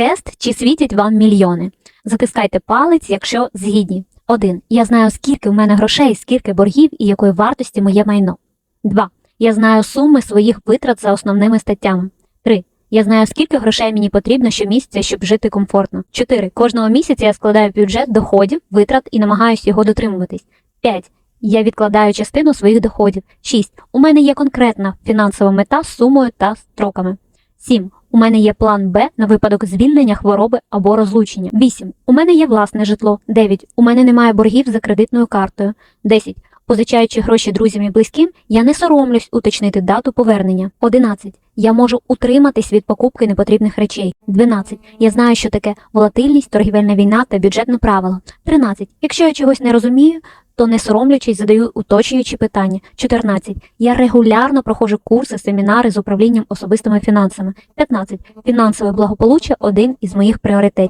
Тест, чи світять вам мільйони. Затискайте палець, якщо згідні. 1. Я знаю, скільки в мене грошей, скільки боргів і якої вартості моє майно. 2. Я знаю суми своїх витрат за основними статтями. 3. Я знаю, скільки грошей мені потрібно щомісяця, щоб жити комфортно. 4. Кожного місяця я складаю бюджет доходів, витрат і намагаюся його дотримуватись. 5. Я відкладаю частину своїх доходів. 6. У мене є конкретна фінансова мета з сумою та строками. 7. У мене є план Б на випадок звільнення, хвороби або розлучення. 8. У мене є власне житло. 9. У мене немає боргів за кредитною картою. 10. Позичаючи гроші друзям і близьким, я не соромлюсь уточнити дату повернення. 11. Я можу утриматись від покупки непотрібних речей. 12. Я знаю, що таке волатильність, торгівельна війна та бюджетне правило. 13. Якщо я чогось не розумію, то не соромлячись задаю уточнюючі питання. 14. Я регулярно проходжу курси, семінари з управлінням особистими фінансами. 15. Фінансове благополуччя один із моїх пріоритетів.